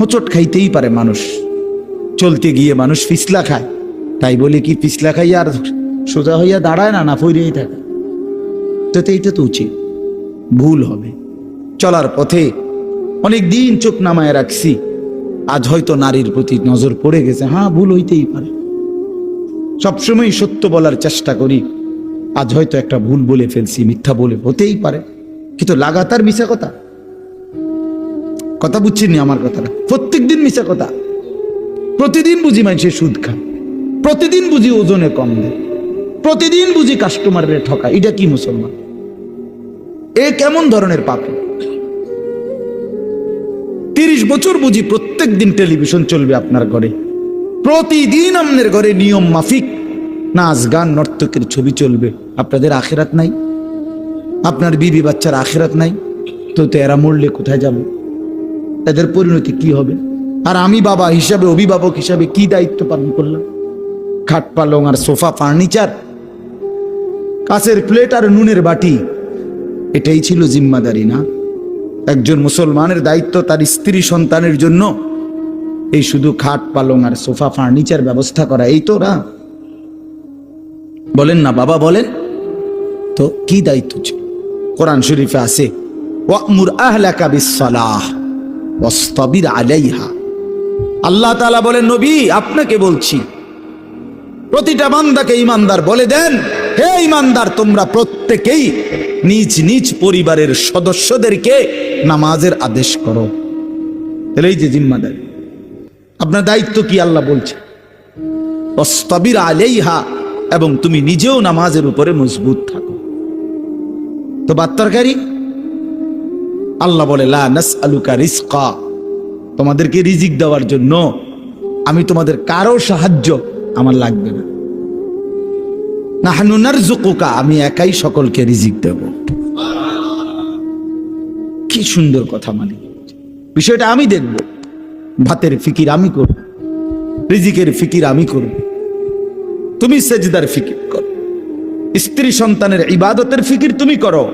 হোঁচট খাইতেই পারে মানুষ। চলতে গিয়ে মানুষ পিছলা খায়। তাই বলে কি পিছলা খাইয়া আর সোজা হইয়া দাঁড়ায় না না ফইরেই থাকে। তো তো এইটা তো উচিত। ভুল হবে। চলার পথে অনেক দিন চোখ নামায় রাখছি। আজ হয়তো নারীর প্রতি নজর পড়ে গেছে। হ্যাঁ ভুল হইতেই পারে। সবসময় সত্য বলার চেষ্টা করি। আজ হয়তো একটা ভুল বলে ফেলছি, মিথ্যা বলে, হতেই পারে। কিন্তু লাগাতার মিশা কথা। কথা বুঝছেন আমার কথাটা। প্রত্যেক দিন মিশা কথা। প্রতিদিন বুঝি মানুষের সুদ খায়। প্রতিদিন বুঝি ওজনে কম দেয়। প্রতিদিন বুঝি কাস্টমারের ঠকা এটা কি মুসলমান? এ কেমন ধরনের পাপ? তিরিশ বছর বুঝি প্রত্যেক দিন টেলিভিশন চলবে আপনার ঘরে। প্রতিদিন আপনার ঘরে নিয়ম মাফিক। নাচ গান, নর্তকের ছবি চলবে। আপনাদের আখেরাত নাই? আপনার বিবি বাচ্চার আখেরাত নাই? তো তো এরা মরলে কোথায় যাবে? এদের পরিণতি কি হবে? আর আমি বাবা হিসাবে, অভিভাবক হিসাবে কি দায়িত্ব পালন করলাম? খাট পালং আর সোফা ফার্নিচার কাছের প্লেট আর নুনের বাটি, এটাই ছিল জিম্মাদারি না? একজন মুসলমানের দায়িত্ব তার স্ত্রী সন্তানের জন্য। এই শুধু খাট পালং আর সোফা ফার্নিচার ব্যবস্থা করা, এই তো না? বলেন না বাবা, বলেন। তো কি দায়িত্ব ছিল? কোরআন শরীফে আছে, ওয়ামুর আহলাকা বিসসালাহ। ওয়াসতাবির আলাইহা। আল্লাহ তাআলা বলেন, নবী, আপনাকে বলছি, প্রতিটা বান্দাকে ইমানদার বলে দেন। হে ইমানদার তোমরা প্রত্যেকেই নিজ নিজ পরিবারের সদস্যদেরকে নামাজের আদেশ করো। তাহলে এই যে জিম্মাদারি, আপনার দায়িত্ব কি আল্লাহ বলছে? অস্তবির আলাইহা, এবং তুমি নিজেও নামাজের উপরে মজবুত থাকো। তো বাত্তারকারী আল্লাহ বলে তোমাদেরকে রিজিক দেওয়ার জন্য আমি তোমাদের কারও সাহায্য আমার লাগবে না। আমি একাই সকলকে রিজিক দেব। কি সুন্দর কথা মানে বিষয়টা আমি দেখব। ভাতের ফিকির আমি করব। রিজিকের ফিকির আমি করব। তুমি সেজদার ফিকির করো। স্ত্রী সন্তানের ইবাদতের ফিকির তুমি করো।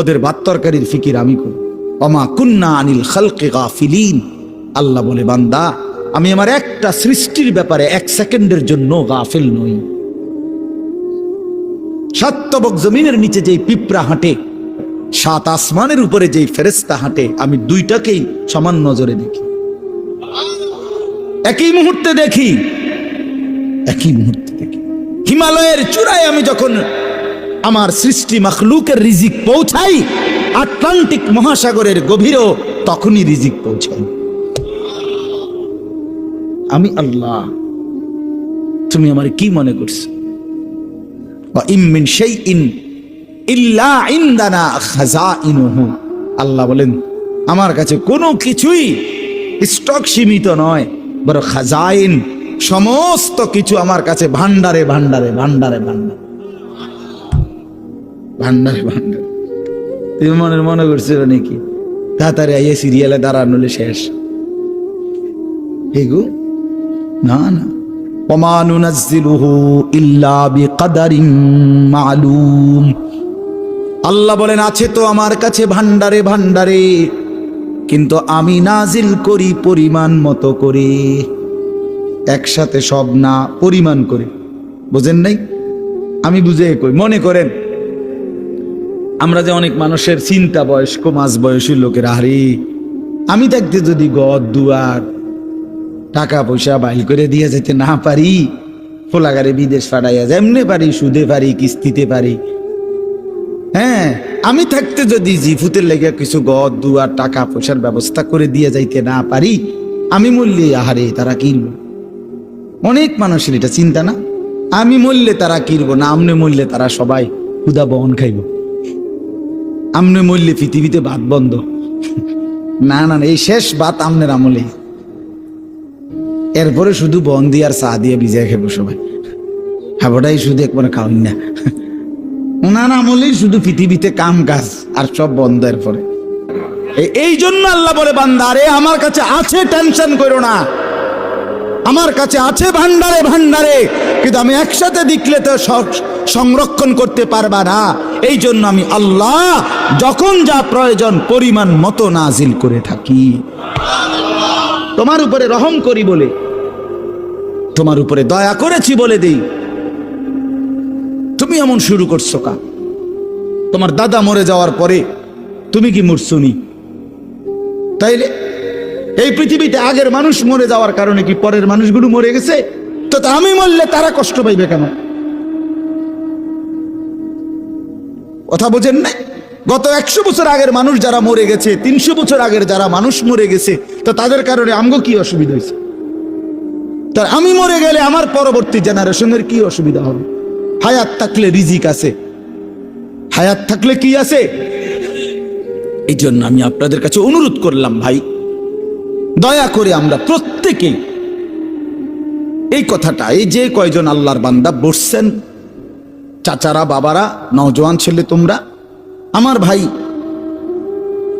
ওদের ভাত তরকারির ফিকির আমি করব অমা কুন্না আনিল খালকে গাফিলিন। আল্লাহ বলে, বান্দা, আমি আমার একটা সৃষ্টির ব্যাপারে এক সেকেন্ডের জন্য গাফিল নই। সাতবক জমিনের নিচে যেই পিঁপড়া হাঁটে, সাত আসমানের উপরে যেই ফেরেস্তা হাঁটে, আমি দুইটাকেই সমান নজরে দেখি। একই মুহূর্তে দেখি, একই মুহূর্তে দেখি। হিমালয়ের চূড়ায় আমি যখন আমার সৃষ্টি মখলুকের রিজিক পৌঁছাই, আটলান্টিক মহাসাগরের গভীরও তখনই রিজিক পৌঁছাই। আমি আল্লাহ, তুমি আমার কি মনে করছ? ইমিন ইন ইল্লা আল্লাহ বলেন, আমার কাছে কোনো কিছুই স্টক সীমিত নয় বড় খাজাইন সমস্ত কিছু আমার কাছে ভান্ডারে ভান্ডারে ভান্ডারে ভান্ডারে ভান্ডারে ভান্ডারে। তুমি মনে মনে করছিল নাকি? তাড়াতাড়ি আইয়ে সিরিয়ালে দাঁড়ানোলে শেষ। এগু না না। আল্লাহ বলেন আছে তো আমার কাছে ভান্ডারে ভান্ডারে কিন্তু আমি নাজিল করি পরিমাণ মতো করে। একসাথে সব না পরিমাণ করে। বোঝেন নাই? আমি বুঝে কই মনে করেন। আমরা যে অনেক মানুষের চিন্তা বয়স্ক, মাঝ বয়সী লোকের হারি আমি থাকতে যদি গদ, দুয়ার, টাকা পয়সা বাইল করে দিয়ে যেতে না পারি, ফোলাগারে বিদেশ পাঠাইয়া যেমনে পারি, সুদে পারি, কিস্তিতে পারি। হ্যাঁ আমি থাকতে যদি জিফুতের লেগে কিছু গদ, দুয়ার, টাকা পয়সার ব্যবস্থা করে দিয়ে যাইতে না পারি, আমি মূল্যে আহারে তারা কিনবো অনেক মানুষের এটা চিন্তা না? আমি মূল্যে তারা কিনবো না আমনে মূল্যে তারা সবাই ক্ষুদা বহন খাইব। আমনে মূল্যে পৃথিবীতে ভাত বন্ধ। না না এই শেষ ভাত আমনের আমলেই এরপরে শুধু বন দিয়ে আর চা দিয়ে ভিজাই খাব সবাই। খাবোটাই শুধু একবার খাওয়াই না। ওনার আমলেই শুধু পৃথিবীতে কাম কাজ আর সব বন্ধ এরপরে। এই জন্য আল্লাহ বলে, বান্দা, আরে আমার কাছে আছে, টেনশন করো না। আমার কাছে আছে ভান্ডারে ভান্ডারে, কিন্তু আমি একসাথে দেখলে তো সংরক্ষণ করতে পারবা না। এই জন্য আমি আল্লাহ যখন যা প্রয়োজন পরিমাণ মতো নাজিল করে থাকি। তোমার উপরে রহম করি বলে, তোমার উপরে দয়া করেছি বলে দেই। তুমি এমন শুরু করছ কা? তোমার দাদা মরে যাওয়ার পরে তুমি কি মরছুনি তাইলে এই পৃথিবীতে আগের মানুষ মরে যাওয়ার কারণে কি পরের মানুষগুলো মরে গেছে? তো আমি মরলে তারা কষ্ট পাইবে কেন? কথা বোঝেন না গত একশো বছর আগের মানুষ যারা মরে গেছে, তিনশো বছর আগের যারা মানুষ মরে গেছে, তো তাদের কারণে আমগো কি অসুবিধা হয়েছে? তা আমি মরে গেলে আমার পরবর্তী জেনারেশনের কি অসুবিধা হবে? হায়াত থাকলে রিজিক আছে। হায়াত থাকলে কি আছে? এই জন্য আমি আপনাদের কাছে অনুরোধ করলাম, ভাই, দয়া করে আমরা প্রত্যেকেই এই কথাটা, এই যে কয়জন আল্লাহর বান্দা বসছেন চাচারা, বাবারা, নওজোয়ান ছেলে তোমরা, আমার ভাই,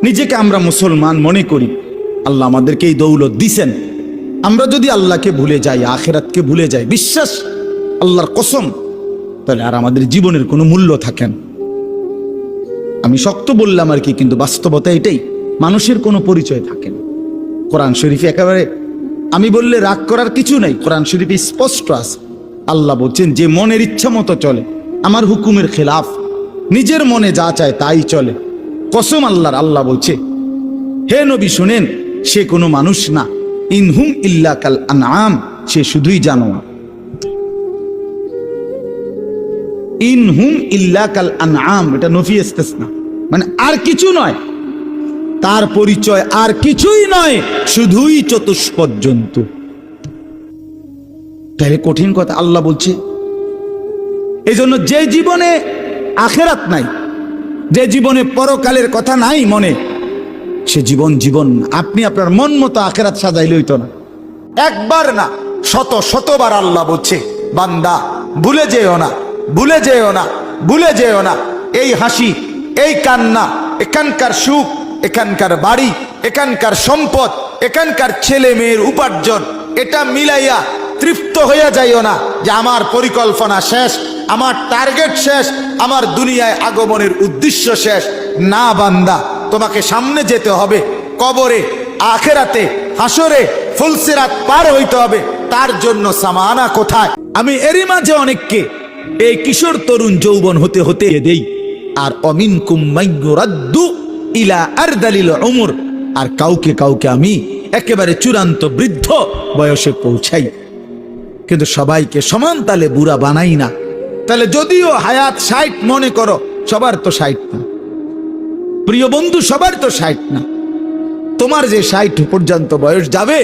নিজেকে আমরা মুসলমান মনে করি। আল্লাহ আমাদেরকে এই দৌলত দিছেন। আমরা যদি আল্লাহকে ভুলে যাই, আখেরাতকে ভুলে যাই, বিশ্বাস, আল্লাহর কসম, তাহলে আর আমাদের জীবনের কোনো মূল্য থাকেন আমি শক্ত বললাম আর কি, কিন্তু বাস্তবতা এটাই, মানুষের কোনো পরিচয় থাকে না। কোরআন শরীফে একেবারে, আমি বললে রাগ করার কিছু নাই, কোরআন শরীফে স্পষ্ট আছে। আল্লাহ বলছেন, যে মনের ইচ্ছা মতো চলে আমার হুকুমের খেলাফ। নিজের মনে যা চায় তাই চলে। কসম আল্লাহর, আল্লাহ বলছে, হে নবী শুনেন, সে কোনো মানুষ না। ইনহুম ইল্লা কাল আনাম সে শুধুই জানো ইনহুম ইল্লা কাল আনাম এটা নফি না মানে আর কিছু নয়। তার পরিচয় আর কিছুই নয়, শুধুই চতুষ্পদ জন্তু। তাহলে কঠিন কথা, আল্লাহ বলছে এই জন্য যে জীবনে আখেরাত নাই, যে জীবনে পরকালের কথা নাই মনে, সে জীবন জীবন আপনি আপনার মন মতো আখেরাত সাজাইলে হইতো না। একবার না, শত শতবার আল্লাহ বলছে, বান্দা, ভুলে যেও না, ভুলে যেও না, ভুলে যেও না, এই হাসি, এই কান্না, এখানকার সুখ, এখানকার বাড়ি, এখানকার সম্পদ, এখানকার ছেলে মেয়ের উপার্জন, এটা মিলাইয়া তৃপ্ত হইয়া যাইও না যে আমার পরিকল্পনা শেষ আমার টার্গেট শেষ, আমার দুনিয়ায় আগমনের উদ্দেশ্য শেষ। না বান্দা, তোমাকে সামনে যেতে হবে। কবরে, আখেরাতে হাসরে ফুলসিরাত পার হইতে হবে। তার জন্য সামানা কোথায়? আমি এরই মাঝে অনেককে, এই কিশোর তরুণ যৌবন হতে হতে দেই। আর অমিন কুম্মাইয়ুরাদ্দু ইলা আর দালিল উমর। আর কাউকে কাউকে আমি একেবারে চূড়ান্ত বৃদ্ধ বয়সে পৌঁছাই। কিন্তু সবাইকে সমান তালে বুড়া বানাই না। তাহলে যদিও হায়াত ষাট মনে করো, সবার তো ষাট না। প্রিয় বন্ধু, সবার তো ষাট না। তোমার যে ষাট পর্যন্ত বয়স যাবে,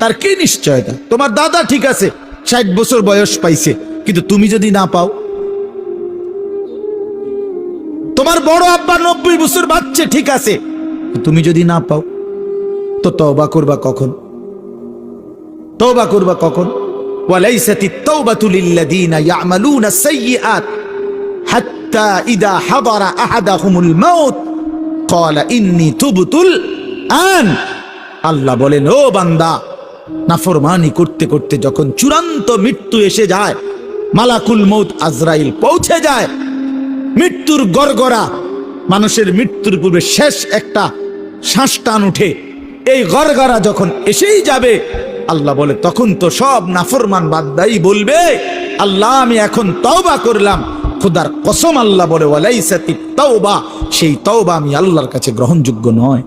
তার কি নিশ্চয়তা? তোমার দাদা ঠিক আছে, ষাট বছর বয়স পাইছে, কিন্তু তুমি যদি না পাও? তোমার বড় আব্বা নব্বই বছর বাচ্চা ঠিক আছে তুমি যদি না পাও, তো তওবা করবা কখন? তবা করবা কখন? وليست التوبة للذين يعملون السيئات حتى إذا حضر أحدهم الموت قال إني تبت الآن আল্লাহ বলেন ও বান্দা নাফরমানি করতে করতে যখন চূড়ান্ত মৃত্যু এসে যায় মালাকুল মৌত আজরাইল পৌঁছে যায় মৃত্যুর গড়গড়া মানুষের মৃত্যুর পূর্বে শেষ একটা শ্বাস টান উঠে এই গড়গড়া যখন এসেই যাবে আল্লাহ বলে, তখন তো সব নাফরমান বাদ্দাই বলবে, আল্লাহ, আমি এখন তওবা করলাম। খোদার কসম আল্লাহ বলে ওয়ালাইসাতি তওবা। সেই তওবা আমি আল্লাহর কাছে গ্রহণযোগ্য নয়।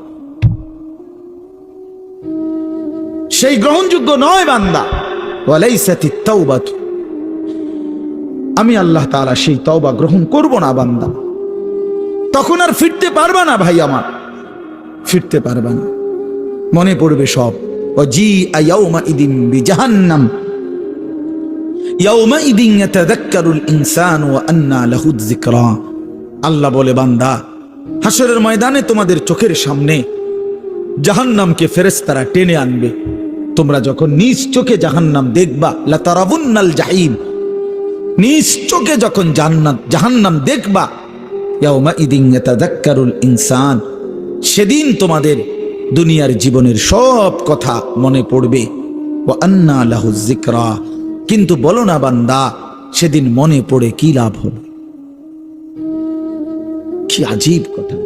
সেই গ্রহণযোগ্য নয় বান্দা। ওয়ালাইসাতি তওবাতু আমি আল্লাহ তাআলা সেই তওবা গ্রহণ করব না বান্দা। তখন আর ফিরতে পারবা না ভাই আমার। ফিরতে পারবা না। মনে পড়বে সব। আল্লাহ বলে, বান্দা হাসরের ময়দানে তোমাদের চোখের সামনে জাহান্নামকে ফেরেশতারা টেনে আনবে। তোমরা যখন নিজ চোখে জাহান্নাম দেখবা, লাতারাবুন্নাল জাহিম। নিজ চোখে যখন জান্নাত, জাহান্নাম দেখবা ইয়াউমা ইদিন ইয়াতাযাক্কারুল ইনসান। সেদিন তোমাদের দুনিয়ার জীবনের সব কথা মনে পড়বে। ও আন্না লাহু কিন্তু বলো না বান্দা, সেদিন মনে পড়ে কি লাভ হবে কি আজীব কথা।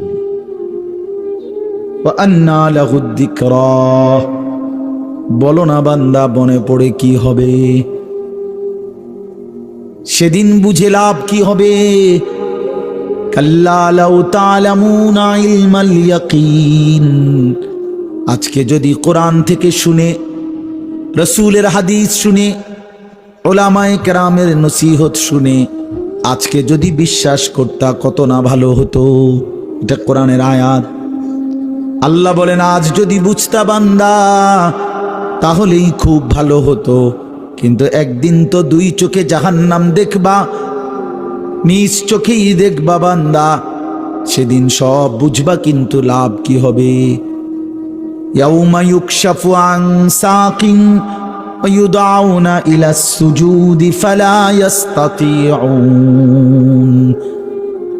বলো না বান্দা, মনে পড়ে কি হবে? সেদিন বুঝে লাভ কি হবে? কাল্লা লাউ তা'লামুনা ইলমাল ইয়াকিন। আজকে যদি কোরআন থেকে শুনে, রসুলের হাদিস শুনে, ওলামায়ে কেরামের নসিহত শুনে, আজকে যদি বিশ্বাস করতা কত না ভালো হতো, এটা কোরআনের আয়াত। আল্লাহ বলেন, আজ যদি বুঝতা বান্দা, তাহলেই খুব ভালো হতো। কিন্তু একদিন তো দুই চোখে জাহান্নাম দেখবা, নিজ চোখেই দেখবা বান্দা। সেদিন সব বুঝবা, কিন্তু লাভ কি হবে? يوم يكشف عن ساق ويدعون إلى السجود فلا يستطيعون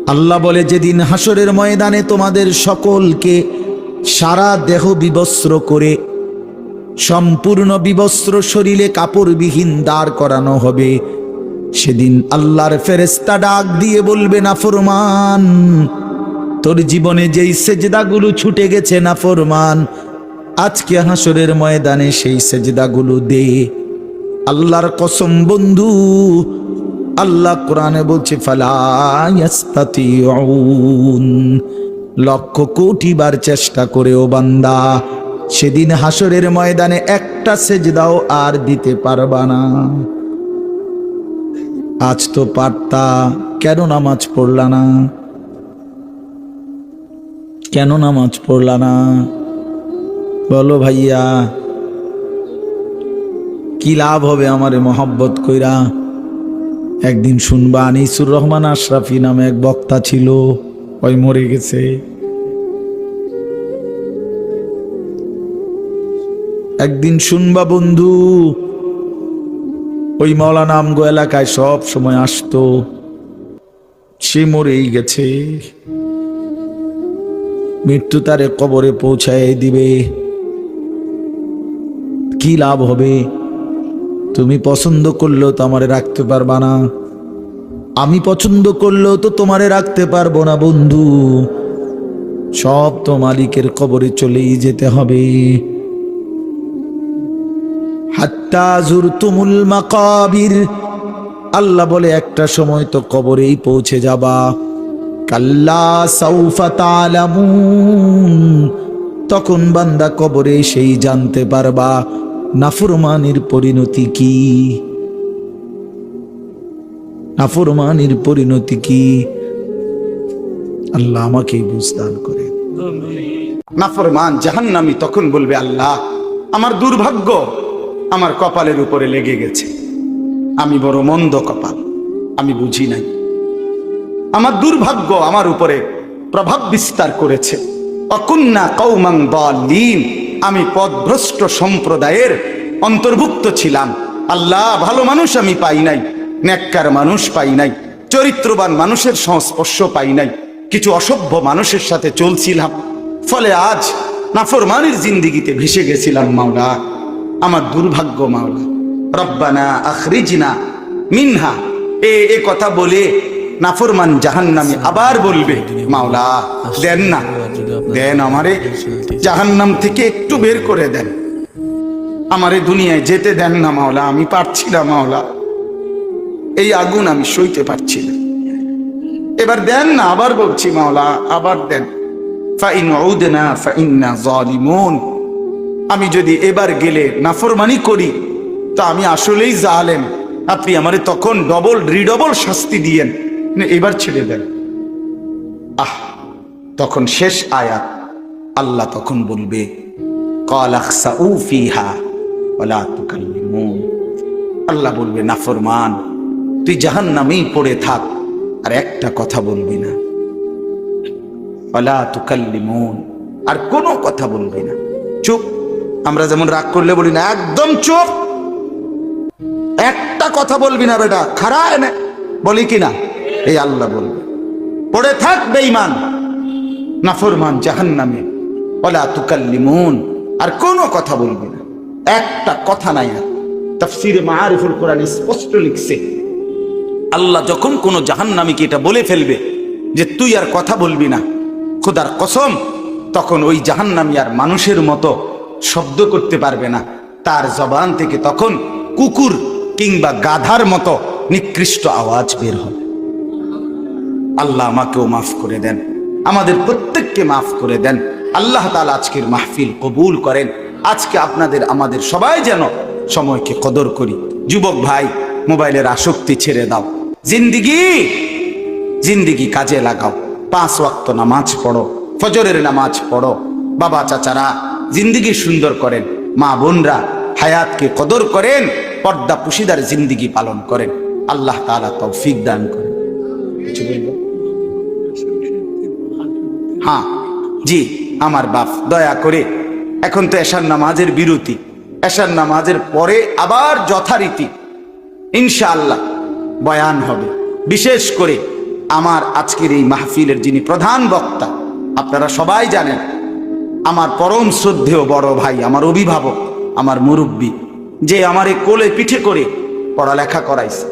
আল্লাহ বলে যেদিন হাসরের ময়দানে তোমাদের সকলকে সারা দেহ বিবস্ত্র করে সম্পূর্ণ বিবস্ত্র শরীরে কাপড়বিহীন দাঁড় করানো হবে সেদিন আল্লাহর ফেরেস্তা ডাক দিয়ে বলবে না ফরমান তোর জীবনে যেই সেজদাগুলো ছুটে গেছে না ফরমান আজকে হাসরের ময়দানে সেই সেজদাগুলো দে। আল্লাহর কসম বন্ধু, আল্লাহ কোরআনে বলছে লক্ষ কোটি বার চেষ্টা করেও বান্দা, সেদিন হাসরের ময়দানে একটা সেজদাও আর দিতে পারবা না। আজ তো পারতা কেন নামাজ পড়লা না? কেন নামাজ পড়লা না? বলো ভাইয়া, কি লাভ হবে আমারে মহব্বত কইরা? একদিন শুনবা আনিসুর রহমান আশরাফি নামে এক বক্তা ছিল, ওই মরে গেছে। একদিন শুনবা বন্ধু, ওই মৌলানা আমগো এলাকায় সব সময় আসতো, সে মরেই গেছে। মৃত্যু তারে কবরে পৌঁছায় দিবে। কি লাভ হবে? তুমি পছন্দ করলেও তো আমারে রাখতে পারবা না। আমি পছন্দ করলেও তো তোমারে রাখতে পারব না, বন্ধু। সব তো মালিকের কবরে চলেই যেতে হবে। আল্লাহ বলে, একটা সময় তো কবরেই পৌঁছে যাবা। কাল্লা তখন বান্দা কবরে সেই জানতে পারবা। নাফরমানির পরিণতি কি? নাফরমানির পরিণতি কি? আল্লাহ আমাকে বুঝদান করে। নাফরমান জাহান্নামি তখন বলবে, আল্লাহ, আমার দুর্ভাগ্য আমার কপালের উপরে লেগে গেছে। আমি বড় মন্দ কপাল, আমি বুঝি নাই। আমার দুর্ভাগ্য আমার উপরে প্রভাব বিস্তার করেছে। অকুন্না কৌমাং দলিন আমি পদভ্রষ্ট সম্প্রদায়ের অন্তর্ভুক্ত ছিলাম। আল্লাহ ভালো মানুষ আমি পাই নাই নেককার মানুষ পাই নাই, চরিত্রবান মানুষের সংস্পর্শ পাই নাই, কিছু অসভ্য মানুষের সাথে চলছিলাম। ফলে আজ নাফরমানির জিন্দিগিতে ভেসে গেছিলাম মাওলা, আমার দুর্ভাগ্য মাওলা। রব্বানা আখরিজিনা মিনহা এ কথা বলে নাফরমান জাহান্নামে আবার বলবে মাওলা দেন না। দেন আমারে জাহান্নাম থেকে একটু বের করে দেন। আমারে দুনিয়ায় যেতে দেন না মাওলা আমি পারছি না মাওলা। এই আগুন আমি সইতে পারছি না। এবার দেন না আবার বলছি মাওলা আবার দেন। আমি যদি এবার গেলে নাফরমানি করি তো আমি আসলেই জালেম। আপনি আমারে তখন ডবল রিডবল শাস্তি দিয়েন। এবার ছেড়ে দেন। আহ, তখন শেষ আয়াত। আল্লাহ তখন বলবে আল্লাহ বলবে নাফরমান তুই জাহান্নামেই পড়ে থাক, আর একটা কথা বলবি না। তুকাল্লিমুন আর কোনো কথা বলবি না। চুপ, আমরা যেমন রাগ করলে বলি না, একদম চুপ। একটা কথা বলবি না বেটা খারা এনে, বলি কি না? এই আল্লাহ বলবে। পড়ে থাক বেঈমান। নাফরমান জাহান্নামে। ওলা তুকাল্লিমুন। আর কোনো কথা বলবে না। একটা কথা নাই আর। তাফসিরে মাআরিফুল কোরআন স্পষ্ট লিখছে। আল্লাহ যখন কোনো জাহান্নামীকে এটা বলে ফেলবে যে তুই আর কথা বলবি না, খোদার কসম, তখন ওই জাহান্নামী আর মানুষের মতো শব্দ করতে পারবে না। তার জবান থেকে তখন কুকুর কিংবা গাধার মতো নিকৃষ্ট আওয়াজ বের হবে। আল্লাহ আমাকেও মাফ করে দেন। আমাদের প্রত্যেককে মাফ করে দেন। আল্লাহ তাআলা আজকের মাহফিল কবুল করেন। আজকে আপনাদের, আমাদের সবাই যেন সময়কে কদর করি। যুবক ভাই, মোবাইলের আসক্তি ছেড়ে দাও। জিন্দিগি জিন্দিগি কাজে লাগাও। পাঁচ ওয়াক্ত নামাজ পড়ো। ফজরের নামাজ পড়ো। বাবা চাচারা, জিন্দিগি সুন্দর করেন। মা বোনরা হায়াতকে কদর করেন। পর্দা পুশিদার জিন্দিগি পালন করেন। আল্লাহ তাআলা তৌফিক দান করেন। কিছু বলব? হ্যাঁ জি, আমার বাপ, দয়া করে। এখন তো এশার নামাজের বিরতি। এশার নামাজের পরে আবার যথারীতি, ইনশাআল্লাহ, বয়ান হবে। বিশেষ করে আমার আজকের এই মাহফিলের যিনি প্রধান বক্তা, আপনারা সবাই জানেন, আমার পরম শ্রদ্ধেয় বড় ভাই, আমার অভিভাবক, আমার মুরব্বী, যে আমার এই কোলে পিঠে করে পড়ালেখা করাইছে।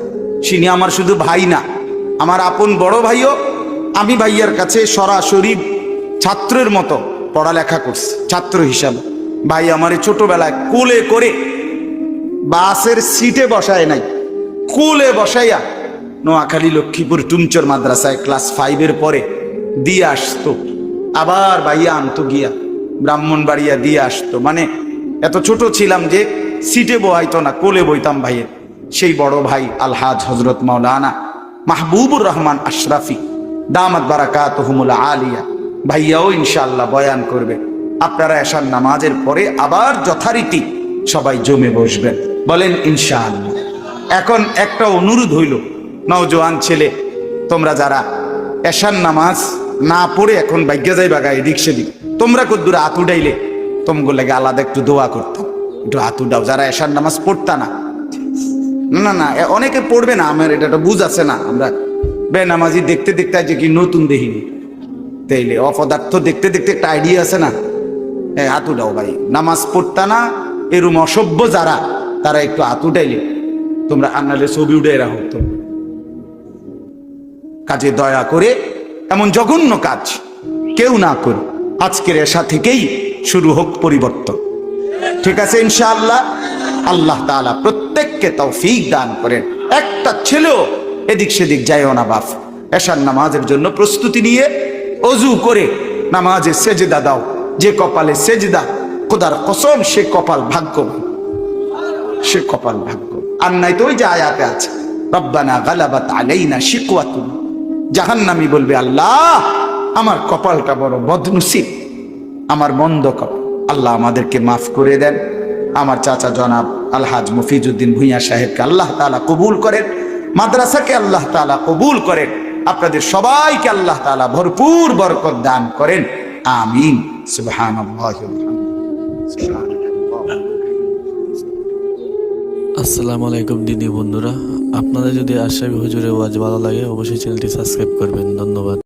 তিনি আমার শুধু ভাই না, আমার আপন বড় ভাইও, আমি ভাইয়ার কাছে সরাসরি ছাত্রের মতো পড়ালেখা করছি, ছাত্র হিসাবে। ভাই আমার ছোটবেলায় কোলে করে বাসের সিটে বসায় নাই, কোলে বসাইয়া নোয়াখালী লক্ষ্মীপুর টুমচর মাদ্রাসায় ক্লাস ফাইভের পরে দিয়ে আসতো। আবার ভাইয়া আনতো গিয়া ব্রাহ্মণবাড়িয়া দিয়ে আসতো। মানে এত ছোট ছিলাম যে সিটে বহাইতো না, কোলে বইতাম ভাইয়ের। সেই বড় ভাই আলহাজ হজরত মাওলানা মাহবুবুর রহমান আশরাফি, দামাত বারাকাত আলিয়া। ভাইয়াও ইনশাল্লাহ বয়ান করবে। আপনারা এসার নামাজের পরে আবার যথারীতি সবাই জমে বসবেন। বলেন, ইনশাআল্লাহ। এখন একটা অনুরোধ হইল, নওজোয়ান ছেলে, তোমরা যারা এশার নামাজ না পড়ে এখন ভাগ্যা যাই বাগা এদিক সেদিক, তোমরা কদ্দুরে আতু ডাইলে তোমগো লাগে আলাদা একটু দোয়া করতাম। একটু আতু ডাও যারা এশার নামাজ পড়তা না। না না অনেকে পড়বে না, আমার এটা বুঝ আছে না, আমরা বেনামাজি দেখতে দেখতে আজ কি নতুন দেখিনি। তাইলে অপদার্থ দেখতে দেখতে একটা আইডিয়া আছে না? হ্যাঁ হাতু দাও ভাই। নামাজ পড়তা না, এরম অসভ্য যারা, তারা একটু হাত উঠাইলে তোমরা আন্নালে ছবি উঠে রাখো তো। কাজে দয়া করে এমন জঘন্য কাজ কেউ না করে আজকের এসা থেকেই শুরু হোক পরিবর্তন। ঠিক আছে, ইনশাআল্লাহ? আল্লাহ তাআলা প্রত্যেককে তৌফিক দান করেন। একটা ছেলেও এদিক সেদিক যায়ও না বাপ। এশার নামাজের জন্য প্রস্তুতি নিয়ে অজু করে নামাজে সেজদা দাও। যে কপালে সেজদা, খোদার কসম, সে কপাল ভাগ্য সে কপাল ভাগ্য আর নাই তো ওই যে আয়াতে আছে, রব্বানা গালাবাত আলাইনা শিকওয়াতুন। জাহান্নামী বলবে, আল্লাহ, আমার কপালটা বড় বদনসিব। আমার মন্দ কপাল। আল্লাহ আমাদেরকে মাফ করে দেন। আমার চাচা জনাব আলহাজ মফিজুদ্দিন ভুইয়া সাহেবকে আল্লাহ তাআলা কবুল করেন। মাদ্রাসাকে আল্লাহ তাআলা কবুল করেন। আপনাদের সবাইকে আল্লাহ তালা ভরপুর বরকত দান করেন। আমিন। আসসালামু আলাইকুম দিদি বন্ধুরা। আপনাদের যদি আশাবি হুজুরে ওয়াজ ভালো লাগে, অবশ্যই চ্যানেলটি সাবস্ক্রাইব করবেন। ধন্যবাদ।